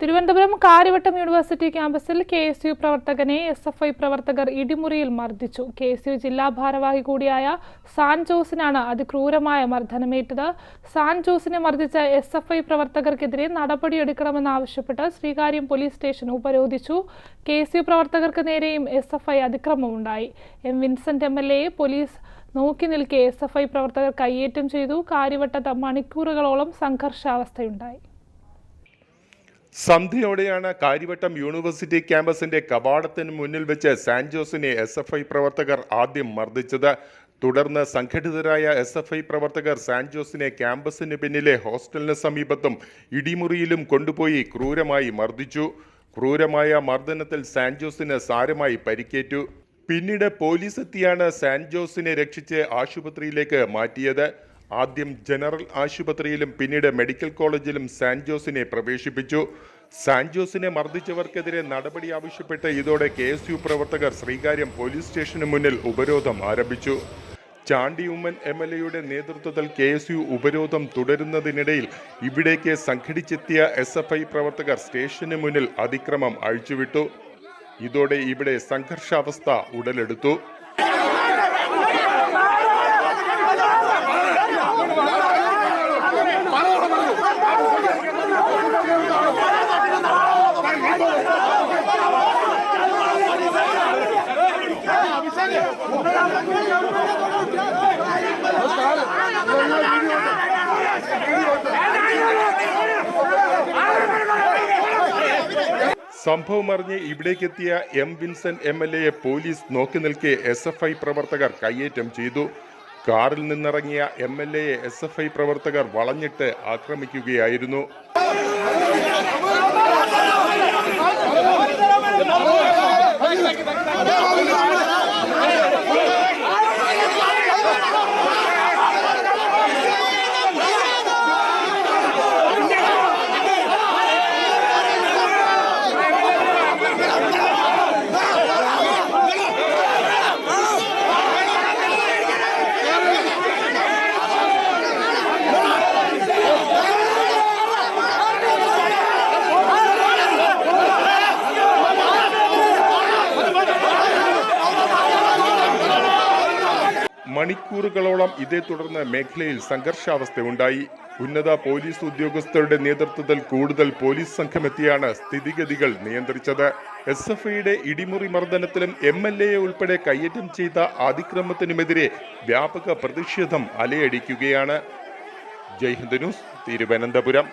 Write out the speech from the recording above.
Thiruvananthapuram Karyavattom university ക്യാമ്പസിൽ K S U പ്രവർത്തകനെ S F I പ്രവർത്തകർ ഇടിമുറിയിൽ മർദ്ദിച്ചു. കെ എസ് യു ജില്ലാ ഭാരവാഹി കൂടിയായ സാൻ ജോസിനാണ് അതിക്രൂരമായ മർദ്ദനമേറ്റത്. സാൻ ജോസിനെ മർദ്ദിച്ച എസ് എഫ് ഐ പ്രവർത്തകർക്കെതിരെ നടപടിയെടുക്കണമെന്നാവശ്യപ്പെട്ട് ശ്രീകാര്യം പോലീസ് സ്റ്റേഷൻ ഉപരോധിച്ചു. കെ എസ് യു പ്രവർത്തകർക്ക് നേരെയും എസ് എഫ് ഐ അതിക്രമമുണ്ടായി. എം വിൻസെന്റ് എം എൽ എയെ പോലീസ് നോക്കി നിൽക്കെ എസ് എഫ് ഐ പ്രവർത്തകർ കയ്യേറ്റം ചെയ്തു. കാര്യവട്ടത്ത് മണിക്കൂറുകളോളം സംഘർഷാവസ്ഥയുണ്ടായി. സന്ധ്യയോടെയാണ് കാര്യവട്ടം യൂണിവേഴ്സിറ്റി ക്യാമ്പസിന്റെ കവാടത്തിന് മുന്നിൽ വെച്ച് സാൻജോസിനെ എസ് എഫ് ഐ പ്രവർത്തകർ ആദ്യം മർദ്ദിച്ചത്. തുടർന്ന് സംഘടിതരായ എസ് എഫ് ഐ പ്രവർത്തകർ സാൻജോസിനെ ക്യാമ്പസിന് പിന്നിലെ ഹോസ്റ്റലിന് സമീപത്തും ഇടിമുറിയിലും കൊണ്ടുപോയി ക്രൂരമായി മർദ്ദിച്ചു. ക്രൂരമായ മർദ്ദനത്തിൽ സാൻജോസിന് സാരമായി പരിക്കേറ്റു. പിന്നീട് പോലീസ് എത്തിയാണ് സാൻജോസിനെ രക്ഷിച്ച് ആശുപത്രിയിലേക്ക് മാറ്റിയത്. ആദ്യം ജനറൽ ആശുപത്രിയിലും പിന്നീട് മെഡിക്കൽ കോളേജിലും സാൻജോസിനെ പ്രവേശിപ്പിച്ചു. സാൻജോസിനെ മർദ്ദിച്ചവർക്കെതിരെ നടപടി ആവശ്യപ്പെട്ട് ഇതോടെ കെ എസ് യു പ്രവർത്തകർ ശ്രീകാര്യം പോലീസ് സ്റ്റേഷന് മുന്നിൽ ഉപരോധം ആരംഭിച്ചു. ചാണ്ടി ഉമ്മൻ എം എൽ എയുടെ നേതൃത്വത്തിൽ കെ എസ് യു ഉപരോധം തുടരുന്നതിനിടയിൽ ഇവിടേക്ക് സംഘടിച്ചെത്തിയ എസ് എഫ് ഐ പ്രവർത്തകർ സ്റ്റേഷന് മുന്നിൽ അതിക്രമം അഴിച്ചുവിട്ടു. ഇതോടെ ഇവിടെ സംഘർഷാവസ്ഥ ഉടലെടുത്തു. സംഭവം അറിഞ്ഞ് ഇവിടേക്കെത്തിയ എം വിൻസെന്റ് എം എൽ എയെ പോലീസ് നോക്കി നിൽക്കെ എസ് എഫ് ഐ പ്രവർത്തകർ കയ്യേറ്റം ചെയ്തു കാറിൽ നിന്നിറങ്ങിയ എം എൽ എയെ എസ് എഫ് ഐ പ്രവർത്തകർ വളഞ്ഞിട്ട് ആക്രമിക്കുകയായിരുന്നു മണിക്കൂറുകളോളം ഇതേ തുടർന്ന് മേഖലയിൽ സംഘർഷാവസ്ഥയുണ്ടായി. ഉന്നത പോലീസ് ഉദ്യോഗസ്ഥരുടെ നേതൃത്വത്തിൽ കൂടുതൽ പോലീസ് സംഘമെത്തിയാണ് സ്ഥിതിഗതികൾ നിയന്ത്രിച്ചത്. എസ് എഫ് ഐയുടെ ഇടിമുറി മർദ്ദനത്തിലും എം എൽ എ ഉൾപ്പെടെ കയ്യേറ്റം ചെയ്ത അതിക്രമത്തിനുമെതിരെ വ്യാപക പ്രതിഷേധം അലയടിക്കുകയാണ്. ജയ്ഹിന്ദ് ന്യൂസ് തിരുവനന്തപുരം.